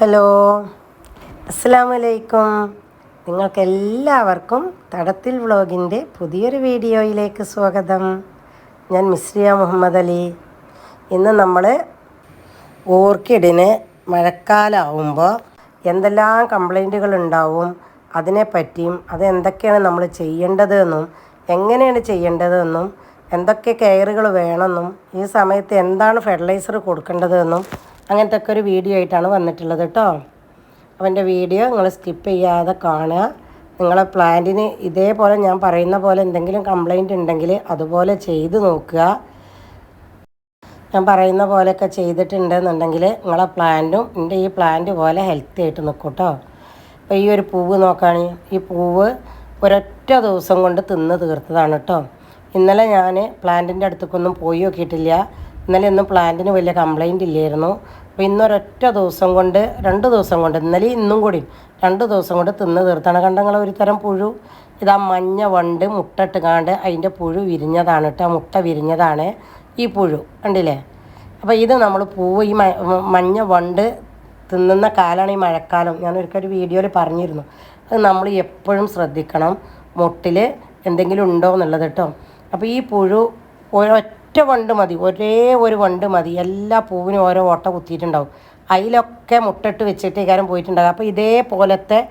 Hello. അസ്സാം വലൈക്കും നിങ്ങൾക്കെല്ലാവർക്കും തടത്തിൽ വ്ളോഗിന്റെ പുതിയൊരു വീഡിയോയിലേക്ക് സ്വാഗതം. ഞാൻ മിസ്രിയ മുഹമ്മദ് അലി. ഇന്ന് നമ്മൾ ഓർക്കിഡിന് മഴക്കാലമാവുമ്പോൾ എന്തെല്ലാം കംപ്ലൈന്റുകൾ ഉണ്ടാവും അതിനെപ്പറ്റിയും അത് എന്തൊക്കെയാണ് നമ്മൾ ചെയ്യേണ്ടതെന്നും എങ്ങനെയാണ് ചെയ്യേണ്ടതെന്നും എന്തൊക്കെ കെയറുകൾ വേണമെന്നും ഈ സമയത്ത് എന്താണ് ഫെർട്ടിലൈസർ കൊടുക്കേണ്ടതെന്നും അങ്ങനത്തെ ഒക്കെ ഒരു വീഡിയോ ആയിട്ടാണ് വന്നിട്ടുള്ളത് കേട്ടോ അവന്റെ വീഡിയോ നിങ്ങൾ സ്കിപ്പ് ചെയ്യാതെ കാണുക. നിങ്ങളെ പ്ലാന്റിന് ഇതേപോലെ ഞാൻ പറയുന്ന പോലെ എന്തെങ്കിലും കംപ്ലൈന്റ് ഉണ്ടെങ്കിൽ അതുപോലെ ചെയ്ത് നോക്കുക. ഞാൻ പറയുന്ന പോലെയൊക്കെ ചെയ്തിട്ടുണ്ടെന്നുണ്ടെങ്കിൽ നിങ്ങളെ പ്ലാന്റും എന്റെ ഈ പ്ലാന്റ് പോലെ ഹെൽത്തി ആയിട്ട് നിൽക്കും കേട്ടോ അപ്പോൾ ഈ ഒരു പൂവ് നോക്കുകയാണെങ്കിൽ ഈ പൂവ് ഒരൊറ്റ ദിവസം കൊണ്ട് തിന്ന് തീർത്തതാണ് കേട്ടോ ഇന്നലെ ഞാൻ പ്ലാന്റിന്റെ അടുത്തേക്കൊന്നും പോയി നോക്കിയിട്ടില്ല. ഇന്നലെ ഒന്നും പ്ലാന്റിന് വലിയ കംപ്ലൈന്റ് ഇല്ലായിരുന്നു. അപ്പോൾ ഇന്നൊരൊറ്റ ദിവസം കൊണ്ട് രണ്ട് ദിവസം കൊണ്ട് ഇന്നലെ ഇന്നും കൂടി രണ്ട് ദിവസം കൊണ്ട് തിന്ന് തീർത്താണ്. കണ്ടങ്ങൾ ഒരു തരം പുഴു? ഇതാ മഞ്ഞ വണ്ട് മുട്ടട്ട് കാണ്ട് അതിന്റെ പുഴു വിരിഞ്ഞതാണ് കേട്ടോ. മുട്ട വിരിഞ്ഞതാണ് ഈ പുഴു. കണ്ടില്ലേ? അപ്പോൾ ഇത് നമ്മൾ പൂവ് ഈ മഞ്ഞ വണ്ട് തിന്നുന്ന കാലമാണ് ഈ മഴക്കാലം. ഞാൻ ഒരിക്കൽ ഒരു വീഡിയോയിൽ പറഞ്ഞിരുന്നു. അത് നമ്മൾ എപ്പോഴും ശ്രദ്ധിക്കണം. മുട്ടിൽ എന്തെങ്കിലും ഉണ്ടോ എന്നുള്ളത് കേട്ടോ. അപ്പോൾ ഈ പുഴു ഒരൊറ്റ വണ്ട് മതി ഒരേ ഒരു വണ്ട് മതി. എല്ലാ പൂവിനും ഓരോ ഓട്ട കുത്തിയിട്ടുണ്ടാവും. അതിലൊക്കെ മുട്ടിട്ട് വെച്ചിട്ട് കാരം പോയിട്ടുണ്ടാകും അപ്പോൾ ഇതേപോലത്തെ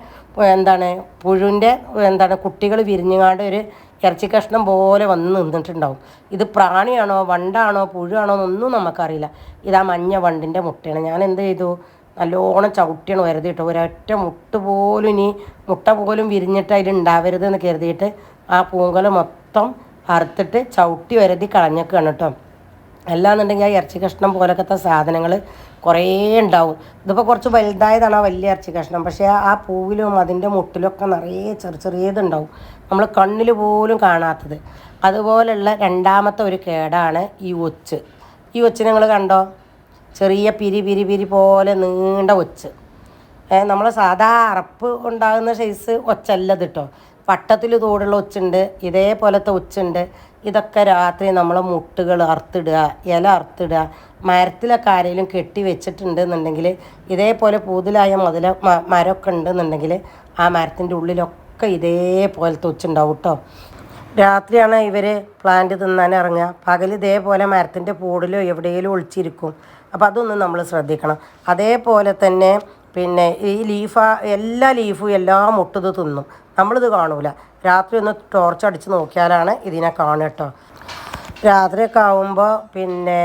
എന്താണ് പുഴുവിന്റെ എന്താണ് കുട്ടികൾ വിരിഞ്ഞുകാണ്ട് ഒരു ഇറച്ചി കഷ്ണം പോലെ വന്ന് നിന്നിട്ടുണ്ടാവും. ഇത് പ്രാണിയാണോ വണ്ടാണോ പുഴുവാണോ എന്നൊന്നും നമുക്കറിയില്ല. ഇതാ മഞ്ഞ വണ്ടിന്റെ മുട്ടയാണ്. ഞാൻ എന്ത് ചെയ്തു? നല്ലോണം ചവിട്ടിയാണ് വരുതിയിട്ട് ഒരൊറ്റ മുട്ട് പോലും ഇനി മുട്ട പോലും വിരിഞ്ഞിട്ട് അതിൽ ഉണ്ടാവരുത് എന്ന് കരുതിയിട്ട് ആ പൂങ്കല മൊത്തം അറുത്തിട്ട് ചവിട്ടി വരുതി കളഞ്ഞേക്കാണ് കേട്ടോ. അല്ലാന്നുണ്ടെങ്കിൽ ആ ഇറച്ചി കഷ്ണം പോലൊക്കത്തെ സാധനങ്ങൾ കുറേ ഉണ്ടാവും. ഇതിപ്പോൾ കുറച്ച് വലുതായതാണ് ആ വലിയ ഇറച്ചി കഷ്ണം. പക്ഷേ ആ പൂവിലും അതിന്റെ മുട്ടിലൊക്കെ നിറയെ ചെറു ചെറിയതുണ്ടാവും നമ്മൾ കണ്ണിൽ പോലും കാണാത്തത്. അതുപോലുള്ള രണ്ടാമത്തെ ഒരു കേടാണ് ഈ ഒച്ച്. ഈ ഒച്ച് നിങ്ങൾ കണ്ടോ? ചെറിയ പിരി പിരി പിരി പോലെ നീണ്ട ഒച്ച്. നമ്മൾ സാധാ അറപ്പ് ഉണ്ടാകുന്ന സൈസ് ഒച്ചല്ലത് കേട്ടോ വട്ടത്തിൽ തോടുള്ള ഒച്ചുണ്ട് ഇതേപോലത്തെ ഒച്ചുണ്ട് ഇതൊക്കെ രാത്രി നമ്മളെ മുട്ടുകൾ അറുത്തിടുക ഇല അറുത്തിടുക. മരത്തിലൊക്കെ ആരെങ്കിലും കെട്ടി വെച്ചിട്ടുണ്ട് എന്നുണ്ടെങ്കിൽ ഇതേപോലെ പൂതിലായ മുതല മരമൊക്കെ ഉണ്ടെന്നുണ്ടെങ്കിൽ ആ മരത്തിന്റെ ഉള്ളിലൊക്കെ ഇതേപോലത്തെ ഒച്ചുണ്ടാവും കേട്ടോ രാത്രിയാണ് ഇവർ പ്ലാന്റ് തിന്നാൻ ഇറങ്ങുക. പകൽ ഇതേപോലെ മരത്തിന്റെ പൂടിലോ എവിടെയെങ്കിലും ഒളിച്ചിരിക്കും. അപ്പോൾ അതൊന്നും നമ്മൾ ശ്രദ്ധിക്കണം. അതേപോലെ തന്നെ പിന്നെ ഈ ലീഫ എല്ലാ ലീഫും എല്ലാ മുട്ടത് തിന്നും. നമ്മളിത് കാണൂല. രാത്രി ഒന്ന് ടോർച്ച് അടിച്ച് നോക്കിയാലാണ് ഇതിനെ കാണുക കേട്ടോ രാത്രിയൊക്കെ ആകുമ്പോൾ പിന്നെ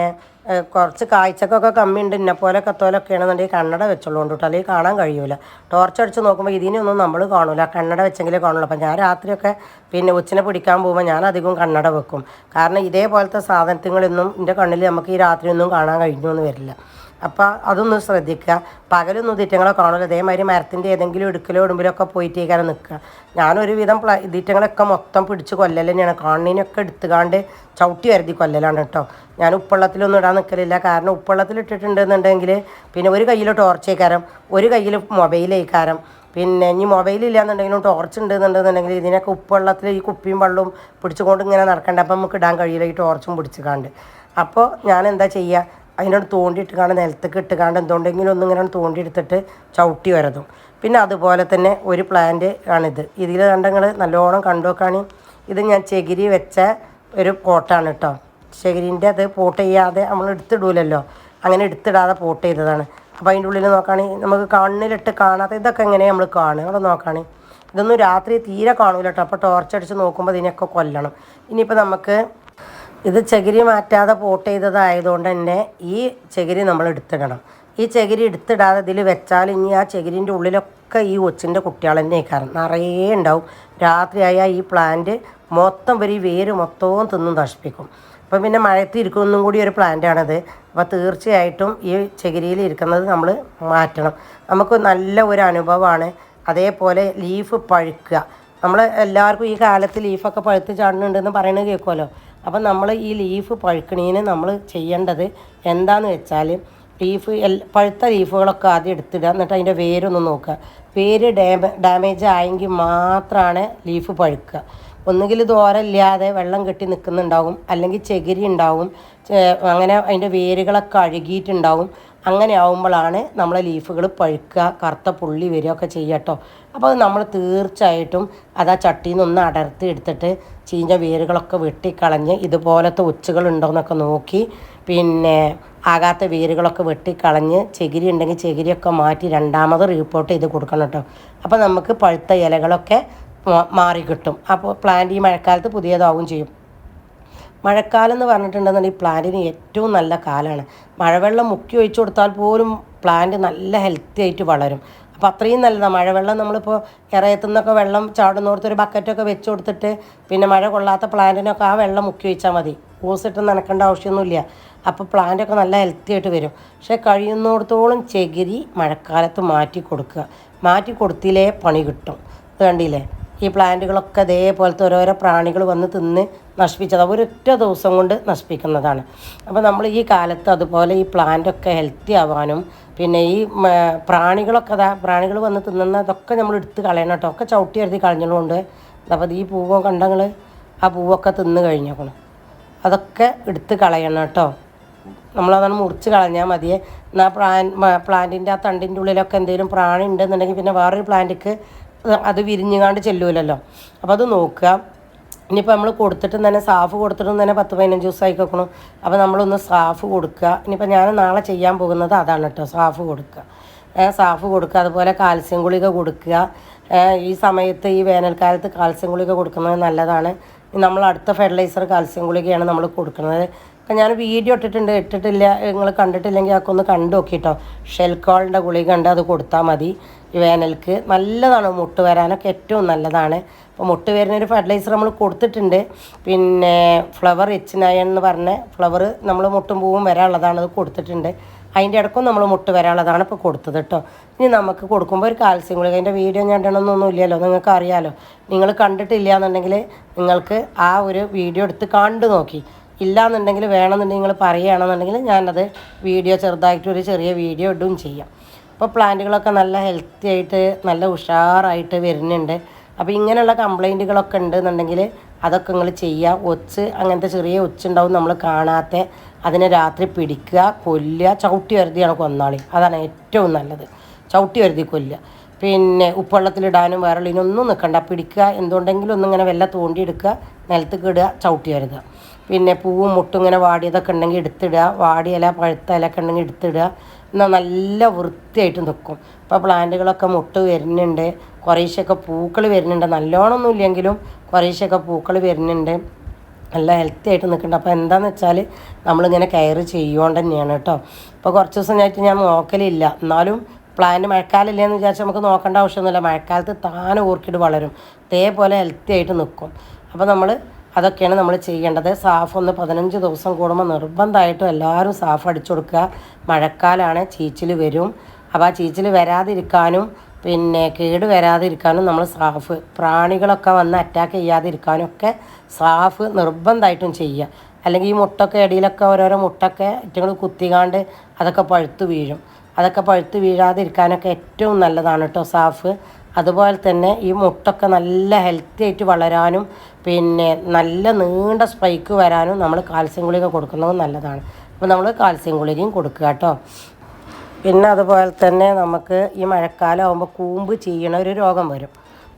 കുറച്ച് കാഴ്ചക്കൊക്കെ കമ്മി ഉണ്ട് ഇന്നെ പോലെ കത്തോലൊക്കെ ആണെന്നുണ്ടെങ്കിൽ കണ്ണട വെച്ചുള്ളൂ കേട്ടോ അല്ലെങ്കിൽ കാണാൻ കഴിയൂല. ടോർച്ച് അടിച്ച് നോക്കുമ്പോൾ ഇതിനൊന്നും നമ്മൾ കാണൂല. കണ്ണട വെച്ചെങ്കിലേ കാണുള്ളൂ. അപ്പം ഞാൻ രാത്രിയൊക്കെ പിന്നെ ഉച്ചിനെ പിടിക്കാൻ പോകുമ്പോൾ ഞാൻ അധികം കണ്ണട വെക്കും. കാരണം ഇതേപോലത്തെ സാധനങ്ങളൊന്നും എന്റെ കണ്ണിൽ നമുക്ക് ഈ രാത്രിയൊന്നും കാണാൻ കഴിഞ്ഞു എന്ന് വരില്ല. അപ്പോൾ അതൊന്ന് ശ്രദ്ധിക്കുക പകലൊന്നും തീറ്റങ്ങളെ കാണില്ല അതേമാതിരി മരത്തിന്റെ ഏതെങ്കിലും ഇടുക്കലോ ഇടുമ്പിലൊക്കെ പോയിട്ടേക്കാണ് നിൽക്കുക ഞാനൊരുവിധം പ്ല തീറ്റങ്ങളൊക്കെ മൊത്തം പിടിച്ച് കൊല്ലൽ തന്നെയാണ് കാണിനൊക്കെ എടുത്തുകാണ്ട് ചവിട്ടി വരുതി കൊല്ലലാണ് കേട്ടോ ഞാൻ ഉപ്പള്ളത്തിലൊന്നും ഇടാൻ നിൽക്കലില്ല കാരണം ഉപ്പള്ളത്തിൽ ഇട്ടിട്ടുണ്ടെന്നുണ്ടെങ്കിൽ പിന്നെ ഒരു കയ്യിൽ ടോർച്ചേക്കാരം. ഒരു കയ്യിൽ മൊബൈലേക്കാരം. പിന്നെ ഇനി മൊബൈലില്ലാന്നുണ്ടെങ്കിലും ടോർച്ച് ഉണ്ടെന്നുണ്ടെന്നുണ്ടെങ്കിൽ ഇതിനൊക്കെ ഉപ്പുവെള്ളത്തിൽ ഈ കുപ്പിയും വെള്ളവും പിടിച്ചുകൊണ്ട് ഇങ്ങനെ നടക്കണ്ട. അപ്പം നമുക്ക് ഇടാൻ കഴിയില്ല ഈ ടോർച്ചും പിടിച്ചുകാണ്ട്. അപ്പോൾ ഞാൻ എന്താ ചെയ്യുക അതിനോട് തോണ്ടിയിട്ട് കാണാൻ നിലത്തേക്ക് ഇട്ട് കാണാൻ എന്തുകൊണ്ടെങ്കിലും ഒന്നും ഇങ്ങനെ തോണ്ടി എടുത്തിട്ട് ചവിട്ടി വരതും. പിന്നെ അതുപോലെ തന്നെ ഒരു പ്ലാന്റ് ആണിത്. ഇതിൽ കണ്ടങ്ങൾ നല്ലോണം കണ്ടു ഇത് ഞാൻ ചകിരി വെച്ച ഒരു പോട്ടാണ് കേട്ടോ ചകിരിന്റെ അത് പോട്ട് ചെയ്യാതെ നമ്മൾ എടുത്തിടൂലല്ലോ. അങ്ങനെ എടുത്തിടാതെ പോട്ട് ചെയ്തതാണ്. അപ്പോൾ അതിന്റെ ഉള്ളിൽ നോക്കുകയാണെങ്കിൽ നമുക്ക് കണ്ണിലിട്ട് കാണാത്ത ഇതൊക്കെ എങ്ങനെയാണ് നമ്മൾ കാണുക? അവിടെ നോക്കുകയാണെങ്കിൽ ഇതൊന്നും രാത്രി തീരെ കാണൂല കേട്ടോ അപ്പോൾ ടോർച്ച് അടിച്ച് നോക്കുമ്പോൾ ഇതിനെയൊക്കെ കൊല്ലണം. ഇനിയിപ്പോൾ നമുക്ക് ഇത് ചകിരി മാറ്റാതെ പോട്ട് ചെയ്തതായതുകൊണ്ട് തന്നെ ഈ ചകിരി നമ്മൾ എടുത്തിടണം. ഈ ചകിരി എടുത്തിടാതെ ഇതിൽ വെച്ചാൽ ഇനി ആ ചകിരിന്റെ ഉള്ളിലൊക്കെ ഈ ഒച്ചിന്റെ കുട്ടികൾ തന്നെ കാരണം നിറയെ ഉണ്ടാവും. രാത്രിയായാൽ ഈ പ്ലാന്റ് മൊത്തം വരി വേര് മൊത്തവും തിന്നും നശിപ്പിക്കും. അപ്പം പിന്നെ മഴയത്ത് ഇരിക്കുന്നതും കൂടി ഒരു പ്ലാന്റാണത് അപ്പോൾ തീർച്ചയായിട്ടും ഈ ചകിരിയിൽ ഇരിക്കുന്നത് നമ്മൾ മാറ്റണം. നമുക്ക് നല്ല ഒരു അനുഭവമാണ്. അതേപോലെ ലീഫ് പഴുക്കുക. നമ്മൾ എല്ലാവർക്കും ഈ കാലത്ത് ലീഫൊക്കെ പഴുത്ത് ചാടുന്നുണ്ടെന്ന് പറയുന്നത് കേൾക്കുമല്ലോ. അപ്പം നമ്മൾ ഈ ലീഫ് പഴുക്കണീന് നമ്മൾ ചെയ്യേണ്ടത് എന്താണെന്ന് വെച്ചാൽ ലീഫ് എൽ പഴുത്ത ലീഫുകളൊക്കെ ആദ്യം എടുത്തിടുക. എന്നിട്ട് അതിന്റെ വേരൊന്ന് നോക്കുക. വേര് ഡാമേ ഡാമേജ് ആയെങ്കിൽ മാത്രമാണ് ലീഫ് പഴുക്കുക. ഒന്നുകിൽ ദോരമില്ലാതെ വെള്ളം കെട്ടി നിൽക്കുന്നുണ്ടാവും. അല്ലെങ്കിൽ ചകിരി ഉണ്ടാവും. അങ്ങനെ അതിന്റെ വേരുകളൊക്കെ അഴുകിയിട്ടുണ്ടാവും. അങ്ങനെ ആവുമ്പോഴാണ് നമ്മളെ ലീഫുകൾ പഴുക്കുക കറുത്ത പുള്ളി വരികയൊക്കെ ചെയ്യട്ടോ അപ്പോൾ അത് നമ്മൾ തീർച്ചയായിട്ടും അത് ആ ചട്ടിയിൽ നിന്ന് അടർത്തി എടുത്തിട്ട് ചീഞ്ഞ വേരുകളൊക്കെ വെട്ടിക്കളഞ്ഞ് ഇതുപോലത്തെ ഒച്ചുകൾ ഉണ്ടോയെന്നൊക്കെ നോക്കി പിന്നെ ആകാത്ത വേരുകളൊക്കെ വെട്ടിക്കളഞ്ഞ് ചകിരി ഉണ്ടെങ്കിൽ ചകിരിയൊക്കെ മാറ്റി രണ്ടാമത് റീപ്പോർട്ട് ചെയ്ത് കൊടുക്കണം കേട്ടോ അപ്പോൾ നമുക്ക് പഴുത്ത ഇലകളൊക്കെ മാറിക്കിട്ടും മാറി കിട്ടും. അപ്പോൾ പ്ലാന്റ് ഈ മഴക്കാലത്ത് പുതിയതാവും ചെയ്യും. മഴക്കാലം എന്ന് പറഞ്ഞിട്ടുണ്ടെന്നുണ്ടെങ്കിൽ പ്ലാന്റിന് ഏറ്റവും നല്ല കാലമാണ്. മഴവെള്ളം മുക്കി ഒഴിച്ചു കൊടുത്താൽ പോലും പ്ലാന്റ് നല്ല ഹെൽത്തി ആയിട്ട് വളരും. അപ്പോൾ അത്രയും നല്ലതാണ് മഴവെള്ളം നമ്മളിപ്പോൾ ഇറയത്തു നിന്നൊക്കെ വെള്ളം ചാടുന്നോടത്ത് ഒരു ബക്കറ്റൊക്കെ വെച്ച് കൊടുത്തിട്ട് പിന്നെ മഴ കൊള്ളാത്ത പ്ലാന്റിനൊക്കെ ആ വെള്ളം മുക്കി ഒഴിച്ചാൽ മതി. ഊസിട്ട് നനക്കേണ്ട ആവശ്യമൊന്നുമില്ല. അപ്പോൾ പ്ലാന്റൊക്കെ നല്ല ഹെൽത്തി ആയിട്ട് വരും. പക്ഷേ കഴിയുന്നിടത്തോളം ചകിരി മഴക്കാലത്ത് മാറ്റി കൊടുക്കുക. മാറ്റി കൊടുത്തിലേ പണി കിട്ടും. കണ്ടില്ലേ? ഈ പ്ലാന്റുകളൊക്കെ ഇതേപോലത്തെ ഓരോരോ പ്രാണികൾ വന്ന് തിന്ന് നശിപ്പിച്ചത്. ഒരൊറ്റ ദിവസം കൊണ്ട് നശിപ്പിക്കുന്നതാണ്. അപ്പോൾ നമ്മൾ ഈ കാലത്ത് അതുപോലെ ഈ പ്ലാന്റൊക്കെ ഹെൽത്തി ആവാനും പിന്നെ ഈ പ്രാണികളൊക്കെ അതാ പ്രാണികൾ വന്ന് തിന്നുന്നതൊക്കെ നമ്മൾ എടുത്ത് കളയണം കേട്ടോ. ഒക്കെ ചവിട്ടി എഴുതി കളഞ്ഞതുകൊണ്ട് അപ്പോൾ ഈ പൂവോ കണ്ടങ്ങൾ ആ പൂവൊക്കെ തിന്ന് കഴിഞ്ഞേക്കണം. അതൊക്കെ എടുത്ത് കളയണം കേട്ടോ. നമ്മളതാണ് മുറിച്ച് കളഞ്ഞാൽ മതിയെ. എന്നാൽ പ്ലാൻ പ്ലാന്റിന്റെ ആ തണ്ടിന്റെ ഉള്ളിലൊക്കെ എന്തെങ്കിലും പ്രാണി ഉണ്ടെന്നുണ്ടെങ്കിൽ പിന്നെ വേറൊരു പ്ലാന്റിക്ക് അത് വിരിഞ്ഞുകാണ്ട് ചെല്ലൂലല്ലോ. അപ്പോൾ അത് നോക്കുക. ഇനിയിപ്പോൾ നമ്മൾ കൊടുത്തിട്ടും തന്നെ സാഫ് കൊടുത്തിട്ടും തന്നെ പത്ത് പതിനഞ്ച് ദിവസമായി വെക്കണം അപ്പോൾ നമ്മളൊന്ന് സാഫ് കൊടുക്കുക. ഇനിയിപ്പോൾ ഞാൻ നാളെ ചെയ്യാൻ പോകുന്നത് അതാണ് കേട്ടോ സാഫ് കൊടുക്കുക. സാഫ് കൊടുക്കുക. അതുപോലെ കാൽസ്യം ഗുളിക കൊടുക്കുക. ഈ സമയത്ത് ഈ വേനൽക്കാലത്ത് കാൽസ്യം ഗുളിക കൊടുക്കുന്നത് നല്ലതാണ്. നമ്മൾ അടുത്ത ഫെർട്ടിലൈസർ കാൽസ്യം ഗുളികയാണ് നമ്മൾ കൊടുക്കുന്നത്. അപ്പം ഞാൻ വീഡിയോ ഇട്ടിട്ടുണ്ട് ഇട്ടിട്ടില്ല നിങ്ങൾ കണ്ടിട്ടില്ലെങ്കിൽ അതൊക്കെ ഒന്ന് കണ്ടു നോക്കിട്ടോ. ഷെൽക്കോളിന്റെ ഗുളിക ഉണ്ട് അത് കൊടുത്താൽ മതി. വേനൽക്ക് നല്ലതാണ് മുട്ട് വരാനൊക്കെ ഏറ്റവും നല്ലതാണ്. അപ്പോൾ മുട്ട് വരുന്നൊരു ഫെർട്ടിലൈസർ നമ്മൾ കൊടുത്തിട്ടുണ്ട്. പിന്നെ ഫ്ലവർ എച്ച് നയൻ എന്ന് പറഞ്ഞ ഫ്ലവർ നമ്മൾ മുട്ടും പൂവും വരാനുള്ളതാണ് അത് കൊടുത്തിട്ടുണ്ട്. അതിന്റെ ഇടക്കും നമ്മൾ മുട്ട് വരാനുള്ളതാണ് ഇപ്പോൾ കൊടുത്തത് കേട്ടോ. ഇനി നമുക്ക് കൊടുക്കുമ്പോൾ ഒരു കാൽസ്യം ഗുളിക. അതിന്റെ വീഡിയോ ഞാൻ ഇടണമെന്നൊന്നും ഇല്ലല്ലോ നിങ്ങൾക്ക് അറിയാമല്ലോ നിങ്ങൾ കണ്ടിട്ടില്ല എന്നുണ്ടെങ്കിൽ നിങ്ങൾക്ക് ആ ഒരു വീഡിയോ എടുത്ത് കണ്ടു നോക്കി. ഇല്ലാന്നുണ്ടെങ്കിൽ വേണമെന്നുണ്ടെങ്കിൽ നിങ്ങൾ പറയുകയാണെന്നുണ്ടെങ്കിൽ ഞാനത് വീഡിയോ ചെറുതായിട്ടൊരു ചെറിയ വീഡിയോ ഇടും ചെയ്യാം. അപ്പോൾ പ്ലാന്റുകളൊക്കെ നല്ല ഹെൽത്തി ആയിട്ട് നല്ല ഉഷാറായിട്ട് വരുന്നുണ്ട്. അപ്പോൾ ഇങ്ങനെയുള്ള കംപ്ലൈന്റുകളൊക്കെ ഉണ്ടെന്നുണ്ടെങ്കിൽ അതൊക്കെ നിങ്ങൾ ചെയ്യുക ഒച്ച് അങ്ങനത്തെ ചെറിയ ഒച്ചുണ്ടാവും നമ്മൾ കാണാത്ത. അതിനെ രാത്രി പിടിക്കുക കൊല്ലുക. ചവിട്ടി വരുതിയാണ് കൊന്നാളി. അതാണ് ഏറ്റവും നല്ലത്. ചവിട്ടി വരുതി കൊല്ലുക. പിന്നെ ഉപ്പുവെള്ളത്തിലിടാനും വേറെള്ളിനൊന്നും നിൽക്കണ്ട പിടിക്കുക എന്തുണ്ടെങ്കിലും ഒന്നിങ്ങനെ വെല്ല തോണ്ടിയെടുക്കുക നിലത്തേക്ക് ഇടുക ചവിട്ടി വരുതുക പിന്നെ പൂവും മുട്ടും ഇങ്ങനെ വാടിയതൊക്കെ ഉണ്ടെങ്കിൽ എടുത്തിടുക. വാടിയ ഇല പഴുത്ത ഇലയൊക്കെ ഉണ്ടെങ്കിൽ എടുത്തിടുക. എന്നാൽ നല്ല വൃത്തിയായിട്ട് നിൽക്കും ഇപ്പോൾ പ്ലാന്റുകളൊക്കെ മുട്ട് വരുന്നുണ്ട്. കുറേശ്ശൊക്കെ പൂക്കൾ വരുന്നുണ്ട്. നല്ലോണമൊന്നും ഇല്ലെങ്കിലും കുറേശ്ശൊക്കെ പൂക്കൾ വരുന്നുണ്ട്. നല്ല ഹെൽത്തി ആയിട്ട് നിൽക്കുന്നുണ്ട്. അപ്പോൾ എന്താണെന്ന് വെച്ചാൽ നമ്മളിങ്ങനെ കെയർ ചെയ്യുകൊണ്ട് തന്നെയാണ് കേട്ടോ. ഇപ്പോൾ കുറച്ച് ദിവസം ഞായിട്ട് ഞാൻ നോക്കലില്ല. എന്നാലും പ്ലാന്റ് മഴക്കാലമില്ല എന്ന് വിചാരിച്ച് നമുക്ക് നോക്കേണ്ട ആവശ്യമൊന്നുമില്ല. മഴക്കാലത്ത് താനെ ഓർക്കിഡ് വളരും. ഇതേപോലെ ഹെൽത്തി ആയിട്ട് നിൽക്കും. അപ്പോൾ നമ്മൾ അതൊക്കെയാണ് നമ്മൾ ചെയ്യേണ്ടത്. സാഫ് ഒന്ന് പതിനഞ്ച് ദിവസം കൂടുമ്പോൾ നിർബന്ധമായിട്ടും എല്ലാവരും സാഫ് അടിച്ചു കൊടുക്കുക. മഴക്കാലമാണ് ചീച്ചിൽ വരും. അപ്പോൾ ആ ചീച്ചിൽ വരാതിരിക്കാനും പിന്നെ കേട് വരാതിരിക്കാനും നമ്മൾ സാഫ് പ്രാണികളൊക്കെ വന്ന് അറ്റാക്ക് ചെയ്യാതിരിക്കാനും ഒക്കെ സാഫ് നിർബന്ധമായിട്ടും ചെയ്യുക. അല്ലെങ്കിൽ ഈ മുട്ടൊക്കെ ഇടയിലൊക്കെ ഓരോരോ മുട്ടൊക്കെ ഏറ്റവും കുത്തികാണ്ട് അതൊക്കെ പഴുത്ത് വീഴും. അതൊക്കെ പഴുത്ത് വീഴാതിരിക്കാനൊക്കെ ഏറ്റവും നല്ലതാണ് കേട്ടോ സാഫ് അതുപോലെ തന്നെ ഈ മുട്ടൊക്കെ നല്ല ഹെൽത്തി ആയിട്ട് വളരാനും പിന്നെ നല്ല നീണ്ട സ്പൈക്ക് വരാനും നമ്മൾ കാൽസ്യം ഗുളിക കൊടുക്കുന്നത് നല്ലതാണ്. അപ്പോൾ നമ്മൾ കാൽസ്യം ഗുളികയും കൊടുക്കുക കേട്ടോ പിന്നെ അതുപോലെ തന്നെ നമുക്ക് ഈ മഴക്കാലം ആകുമ്പോൾ കൂമ്പ് ചീയണ ഒരു രോഗം വരും.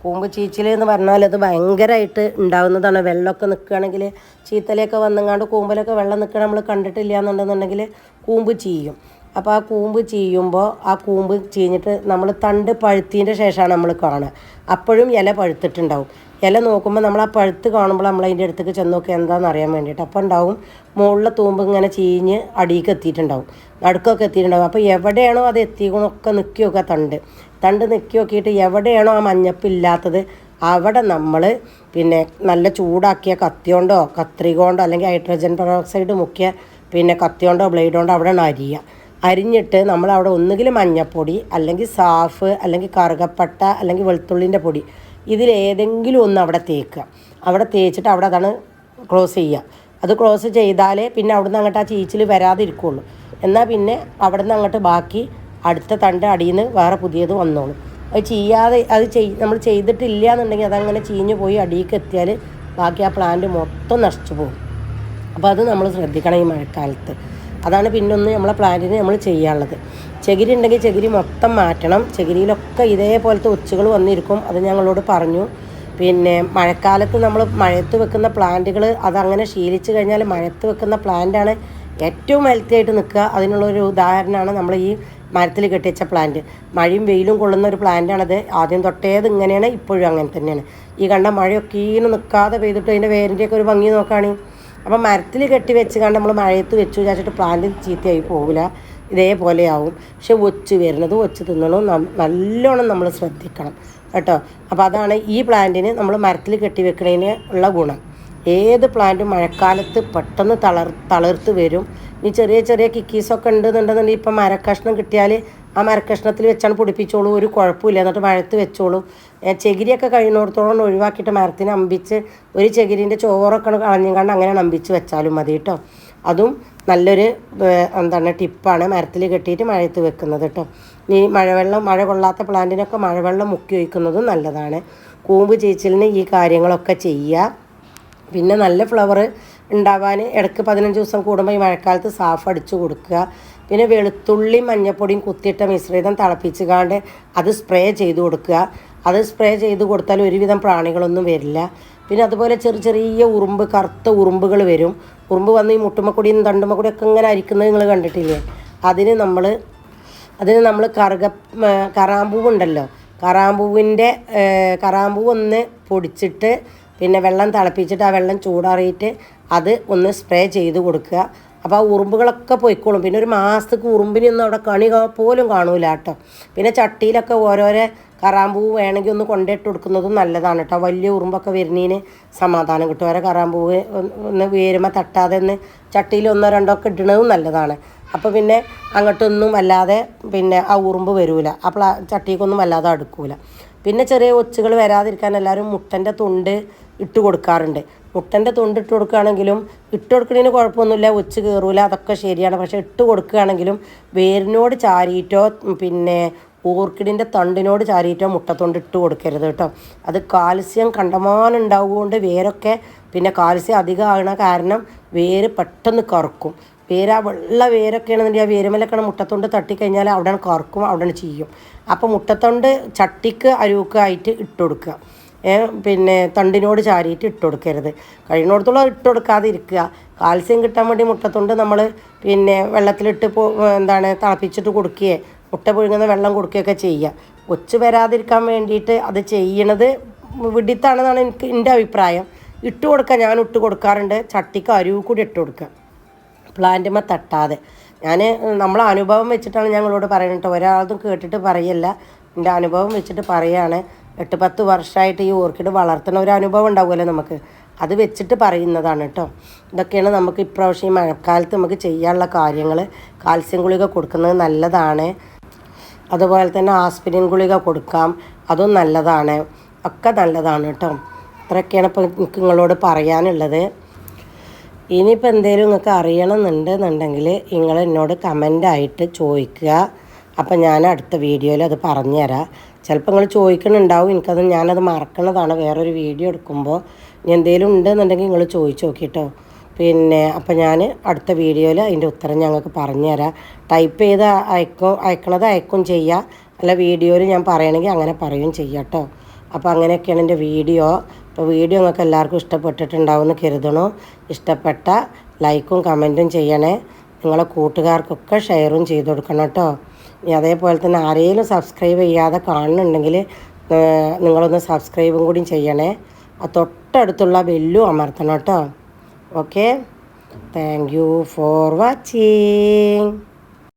കൂമ്പ് ചീച്ചിൽ എന്ന് പറഞ്ഞാൽ അത് ഭയങ്കരമായിട്ട് ഉണ്ടാകുന്നതാണ് വെള്ളമൊക്കെ നിൽക്കുകയാണെങ്കിൽ ചീത്തലയൊക്കെ വന്നങ്ങാണ്ട് കൂമ്പിലൊക്കെ വെള്ളം നിൽക്കണം നമ്മൾ കണ്ടിട്ടില്ല എന്നുണ്ടെന്നുണ്ടെങ്കിൽ കൂമ്പ് ചീയും അപ്പോൾ ആ കൂമ്പ് ചീയുമ്പോൾ ആ കൂമ്പ് ചീഞ്ഞിട്ട് നമ്മൾ തണ്ട് പഴുത്തതിന്റെ ശേഷമാണ് നമ്മൾ കാണുക. അപ്പോഴും ഇല പഴുത്തിട്ടുണ്ടാവും. ഇല നോക്കുമ്പോൾ നമ്മൾ ആ പഴുത്ത് കാണുമ്പോൾ നമ്മൾ അതിന്റെ അടുത്തേക്ക് ചെന്ന് നോക്കുക എന്താണെന്ന് അറിയാൻ വേണ്ടിയിട്ട്. അപ്പോൾ ഉണ്ടാവും മുകളിലെ തൂമ്പ് ഇങ്ങനെ ചീഞ്ഞ് അടിയിലേക്ക് എത്തിയിട്ടുണ്ടാവും. നടുക്കൊക്കെ എത്തിയിട്ടുണ്ടാവും. അപ്പോൾ എവിടെയാണോ അത് എത്തിക്കണമൊക്കെ നിൽക്കി നോക്കുക തണ്ട്. തണ്ട് നിൽക്കി നോക്കിയിട്ട് എവിടെയാണോ ആ മഞ്ഞപ്പ് മഞ്ഞപ്പില്ലാത്തത് അവിടെ നമ്മൾ പിന്നെ നല്ല ചൂടാക്കിയ കത്തിയോണ്ടോ കത്രിക കൊണ്ടോ അല്ലെങ്കിൽ ഹൈഡ്രജൻ പെറോക്സൈഡ് മുക്കിയ പിന്നെ കത്തിയോണ്ടോ ബ്ലേഡ് കൊണ്ടോ അവിടെ അരിയുക. അരിഞ്ഞിട്ട് നമ്മൾ അവിടെ ഒന്നുകിൽ മഞ്ഞപ്പൊടി അല്ലെങ്കിൽ സാഫ് അല്ലെങ്കിൽ കറുകപ്പട്ട അല്ലെങ്കിൽ വെളുത്തുള്ളിന്റെ പൊടി. ഇതിലേതെങ്കിലും ഒന്ന് അവിടെ തേക്കുക. അവിടെ തേച്ചിട്ട് അവിടെ അതാണ് ക്ലോസ് ചെയ്യുക. അത് ക്ലോസ് ചെയ്താലേ പിന്നെ അവിടുന്ന് അങ്ങോട്ട് ആ ചീച്ചിൽ വരാതിരിക്കുള്ളൂ. എന്നാൽ പിന്നെ അവിടുന്ന് അങ്ങോട്ട് ബാക്കി അടുത്ത തണ്ട് അടിയിൽ നിന്ന് വേറെ പുതിയത് വന്നോളും. അത് ചെയ്യാതെ അത് ചെയ് നമ്മൾ ചെയ്തിട്ടില്ല എന്നുണ്ടെങ്കിൽ അതങ്ങനെ ചീഞ്ഞു പോയി അടിയിലേക്ക് എത്തിയാൽ ബാക്കി ആ പ്ലാന്റ് മൊത്തം നശിച്ചു പോകും. അപ്പോൾ അത് നമ്മൾ ശ്രദ്ധിക്കണം ഈ മഴക്കാലത്ത്. അതാണ് പിന്നൊന്ന് നമ്മളെ പ്ലാന്റിന് നമ്മൾ ചെയ്യാനുള്ളത്. ചകിരി ഉണ്ടെങ്കിൽ ചകിരി മൊത്തം മാറ്റണം. ചകിരിയിലൊക്കെ ഇതേപോലത്തെ ഒച്ചുകൾ വന്നിരിക്കും. അത് ഞങ്ങളോട് പറഞ്ഞു. പിന്നെ മഴക്കാലത്ത് നമ്മൾ മഴയത്ത് വെക്കുന്ന പ്ലാന്റുകൾ അതങ്ങനെ ശീലിച്ചു കഴിഞ്ഞാൽ മഴയത്ത് വെക്കുന്ന പ്ലാന്റാണ് ഏറ്റവും ഹെൽത്തി ആയിട്ട് നിൽക്കുക. അതിനുള്ളൊരു ഉദാഹരണമാണ് നമ്മൾ ഈ മരത്തിൽ കെട്ടിവെച്ച പ്ലാന്റ്. മഴയും വെയിലും കൊള്ളുന്ന ഒരു പ്ലാന്റാണത്. ആദ്യം തൊട്ടേത് ഇങ്ങനെയാണ് ഇപ്പോഴും അങ്ങനെ തന്നെയാണ്. ഈ കണ്ട മഴയൊക്കെ ഈന് നിൽക്കാതെ പെയ്തിട്ട് അതിന്റെ വേരിന്റെയൊക്കെ ഒരു ഭംഗി നോക്കുകയാണെങ്കിൽ അപ്പോൾ മരത്തിൽ കെട്ടി വെച്ച് കണ്ട് നമ്മൾ മഴയത്ത് വെച്ചു വിചാരിച്ചിട്ട് പ്ലാന്റ് ചീത്തയായി പോവില്ല. ഇതേപോലെ ആവും പക്ഷെ ഒച്ച് വരുന്നത് ഒച്ച് തിന്നണം നല്ലോണം നമ്മൾ ശ്രദ്ധിക്കണം കേട്ടോ. അപ്പോൾ അതാണ് ഈ പ്ലാന്റിന് നമ്മൾ മരത്തിൽ കെട്ടി വെക്കുന്നതിന് ഉള്ള ഗുണം. ഏത് പ്ലാന്റും മഴക്കാലത്ത് പെട്ടെന്ന് തളർ തളർത്ത് വരും. ഇനി ചെറിയ ചെറിയ കിക്കീസൊക്കെ ഉണ്ടെന്നുണ്ടെന്നുണ്ടെങ്കിൽ ഇപ്പം മരക്കഷ്ണം കിട്ടിയാൽ ആ മരക്കഷ്ണത്തിൽ വെച്ചാണ് പൊടിപ്പിച്ചോളൂ ഒരു കുഴപ്പമില്ല എന്നിട്ട് മഴത്ത് വെച്ചോളൂ. ചകിരിയൊക്കെ കഴിയുന്നിടത്തോളം ഒഴിവാക്കിയിട്ട് മരത്തിന് അമ്പിച്ച് ഒരു ചകിരിന്റെ ചോറൊക്കെ കളഞ്ഞും കണ്ട് അങ്ങനെ അമ്പിച്ച് വെച്ചാലും മതി കേട്ടോ. അതും നല്ലൊരു എന്താണ് ടിപ്പാണ് മരത്തിൽ കെട്ടിയിട്ട് മഴയത്ത് വെക്കുന്നത് കേട്ടോ. ഈ മഴവെള്ളം മഴ കൊള്ളാത്ത പ്ലാന്റിനൊക്കെ മഴവെള്ളം മുക്കി ഒഴിക്കുന്നതും നല്ലതാണ്. കൂമ്പ് ചേച്ചിലിന് ഈ കാര്യങ്ങളൊക്കെ ചെയ്യുക. പിന്നെ നല്ല ഫ്ലവർ ഉണ്ടാവാൻ ഇടയ്ക്ക് പതിനഞ്ച് ദിവസം കൂടുമ്പോൾ ഈ മഴക്കാലത്ത് സാഫ് അടിച്ചു കൊടുക്കുക. പിന്നെ വെളുത്തുള്ളി മഞ്ഞപ്പൊടിയും കുത്തിയിട്ട മിശ്രിതം തിളപ്പിച്ച് കാണ്ട് അത് സ്പ്രേ ചെയ്ത് കൊടുക്കുക. അത് സ്പ്രേ ചെയ്ത് കൊടുത്താൽ ഒരുവിധം പ്രാണികളൊന്നും വരില്ല. പിന്നെ അതുപോലെ ചെറിയ ചെറിയ ഉറുമ്പ് കറുത്ത ഉറുമ്പുകൾ വരും. ഉറുമ്പ് വന്ന് ഈ മുട്ടുമ്മക്കൊടിയും തണ്ടുമ്മക്കൊടിയും ഒക്കെ ഇങ്ങനെ അരിക്കുന്നത് നിങ്ങൾ കണ്ടിട്ടില്ലേ? അതിന് നമ്മൾ അതിന് നമ്മൾ കറുക കറാമ്പൂവുണ്ടല്ലോ കറാമ്പൂവിന്റെ കറാമ്പൂവ് ഒന്ന് പൊടിച്ചിട്ട് പിന്നെ വെള്ളം തിളപ്പിച്ചിട്ട് ആ വെള്ളം ചൂടാറിയിട്ട് അത് ഒന്ന് സ്പ്രേ ചെയ്ത് കൊടുക്കുക. അപ്പോൾ ആ ഉറുമ്പുകളൊക്കെ പോയിക്കോളും. പിന്നെ ഒരു മാസത്തേക്ക് ഉറുമ്പിനൊന്നും അവിടെ കണി പോലും കാണൂല കേട്ടോ. പിന്നെ ചട്ടിയിലൊക്കെ ഓരോരോ കറാമ്പൂവ് വേണമെങ്കിൽ ഒന്ന് കൊണ്ടിട്ട് കൊടുക്കുന്നതും നല്ലതാണ് കേട്ടോ. വലിയ ഉറുമ്പൊക്കെ വരുന്നതിന് സമാധാനം കിട്ടും. ഓരോ കറാമ്പൂവ് ഒന്ന് വീരുമ്പോൾ തട്ടാതെ ഒന്ന് ചട്ടിയിൽ ഒന്നോ രണ്ടോ ഒക്കെ ഇടണതും നല്ലതാണ്. അപ്പോൾ പിന്നെ അങ്ങോട്ടൊന്നും വല്ലാതെ പിന്നെ ആ ഉറുമ്പ് വരൂല. ആ പ്ലാ ചട്ടിക്കൊന്നും വല്ലാതെ അടുക്കൂല. പിന്നെ ചെറിയ ഒച്ചുകൾ വരാതിരിക്കാൻ എല്ലാവരും മുട്ടന്റെ തൊണ്ട് ഇട്ട് കൊടുക്കാറുണ്ട്. മുട്ടന്റെ തൊണ്ട് ഇട്ട് കൊടുക്കുകയാണെങ്കിലും ഇട്ട് കൊടുക്കുന്നതിന് കുഴപ്പമൊന്നുമില്ല ഉച്ച കയറൂല അതൊക്കെ ശരിയാണ്. പക്ഷേ ഇട്ട് കൊടുക്കുകയാണെങ്കിലും വേരിനോട് ചാരിയിട്ടോ പിന്നെ ഓർക്കിഡിന്റെ തണ്ടിനോട് ചാരിയിട്ടോ മുട്ടത്തൊണ്ട് ഇട്ട് കൊടുക്കരുത് കേട്ടോ. അത് കാൽസ്യം കണ്ടമാനം ഉണ്ടാവുകൊണ്ട് വേരൊക്കെ പിന്നെ കാൽസ്യം അധികമാകണ കാരണം വേര് പെട്ടെന്ന് കറുക്കും. വേര് ആ വെള്ള വേരൊക്കെ ആണെന്നുണ്ടെങ്കിൽ ആ വേരുമലൊക്കെ മുട്ടത്തൊണ്ട് തട്ടിക്കഴിഞ്ഞാൽ അവിടെ കറക്കും അവിടെ ചെയ്യും അപ്പോൾ മുട്ടത്തൊണ്ട് ചട്ടിക്ക് അരുവൊക്കെ ആയിട്ട് ഇട്ട് കൊടുക്കുക. പിന്നെ തണ്ടിനോട് ചാരിയിട്ട് ഇട്ട് കൊടുക്കരുത്. കഴിയുന്നിടത്തോളം ഇട്ട് കൊടുക്കാതെ ഇരിക്കുക കാൽസ്യം കിട്ടാൻ വേണ്ടി മുട്ടത്തൊണ്ട് നമ്മൾ പിന്നെ വെള്ളത്തിലിട്ട് പോ എന്താണ് തിളപ്പിച്ചിട്ട് കൊടുക്കുകയെ. മുട്ട പുഴുങ്ങുന്ന വെള്ളം കൊടുക്കുകയൊക്കെ ചെയ്യുക. കൊച്ച് വരാതിരിക്കാൻ വേണ്ടിയിട്ട് അത് ചെയ്യണത് വിഡിത്താണെന്നാണ് എനിക്ക് എന്റെ അഭിപ്രായം. ഇട്ട് കൊടുക്കുക. ഞാൻ ഇട്ട് കൊടുക്കാറുണ്ട്. ചട്ടിക്ക് അരുവ് കൂടി ഇട്ട് കൊടുക്കുക. പ്ലാന്റുമ്മ തട്ടാതെ. ഞാൻ നമ്മളെ അനുഭവം വെച്ചിട്ടാണ് ഞങ്ങളോട് പറയുന്നത് കേട്ടോ. കേട്ടിട്ട് പറയല്ല. എന്റെ അനുഭവം വെച്ചിട്ട് പറയാണ്. എട്ട് പത്ത് വർഷമായിട്ട് ഈ ഓർക്കിഡ് വളർത്തുന്ന ഒരു അനുഭവം ഉണ്ടാവുമല്ലോ നമുക്ക്. അത് വെച്ചിട്ട് പറയുന്നതാണ് കേട്ടോ. ഇതൊക്കെയാണ് നമുക്ക് ഇപ്രാവശ്യം ഈ മഴക്കാലത്ത് നമുക്ക് ചെയ്യാനുള്ള കാര്യങ്ങൾ കാൽസ്യം ഗുളിക കൊടുക്കുന്നത് നല്ലതാണ്. അതുപോലെ തന്നെ ആസ്പിരിൻ ഗുളിക കൊടുക്കാം. അതും നല്ലതാണ്. ഒക്കെ നല്ലതാണ് കേട്ടോ. ഇത്രയൊക്കെയാണ് ഇപ്പോൾ എനിക്ക് നിങ്ങളോട് പറയാനുള്ളത്. ഇനിയിപ്പോൾ എന്തെങ്കിലും നിങ്ങൾക്ക് അറിയണമെന്നുണ്ടെന്നുണ്ടെങ്കിൽ നിങ്ങൾ എന്നോട് കമന്റായിട്ട് ചോദിക്കുക. അപ്പം ഞാൻ അടുത്ത വീഡിയോയിൽ അത് പറഞ്ഞുതരാം. ചിലപ്പോൾ നിങ്ങൾ ചോദിക്കണുണ്ടാവും. എനിക്കത് ഞാനത് മറക്കണതാണ്. വേറൊരു വീഡിയോ എടുക്കുമ്പോൾ ഇനി എന്തെങ്കിലും ഉണ്ടെന്നുണ്ടെങ്കിൽ നിങ്ങൾ ചോദിച്ചു നോക്കിട്ടോ. പിന്നെ അപ്പോൾ ഞാൻ അടുത്ത വീഡിയോയിൽ അതിന്റെ ഉത്തരം ഞങ്ങൾക്ക് പറഞ്ഞുതരാം. ടൈപ്പ് ചെയ്ത് അയക്കും അയക്കണത് അയക്കും ചെയ്യുക അല്ല വീഡിയോയിൽ ഞാൻ പറയണമെങ്കിൽ അങ്ങനെ പറയുകയും ചെയ്യാം കേട്ടോ അപ്പോൾ അങ്ങനെയൊക്കെയാണ് എന്റെ വീഡിയോ. അപ്പോൾ വീഡിയോ നിങ്ങൾക്ക് എല്ലാവർക്കും ഇഷ്ടപ്പെട്ടിട്ടുണ്ടാവുമെന്ന് കരുതണു. ഇഷ്ടപ്പെട്ട ലൈക്കും കമന്റും ചെയ്യണേ. നിങ്ങളെ കൂട്ടുകാർക്കൊക്കെ ഷെയറും ചെയ്ത് കൊടുക്കണം കേട്ടോ അതേപോലെ തന്നെ ആരെങ്കിലും സബ്സ്ക്രൈബ് ചെയ്യാതെ കാണുന്നുണ്ടെങ്കിൽ നിങ്ങളൊന്ന് സബ്സ്ക്രൈബും കൂടി ചെയ്യണേ. ആ തൊട്ടടുത്തുള്ള ബെല്ലും അമർത്തണം കേട്ടോ. Okay thank you for watching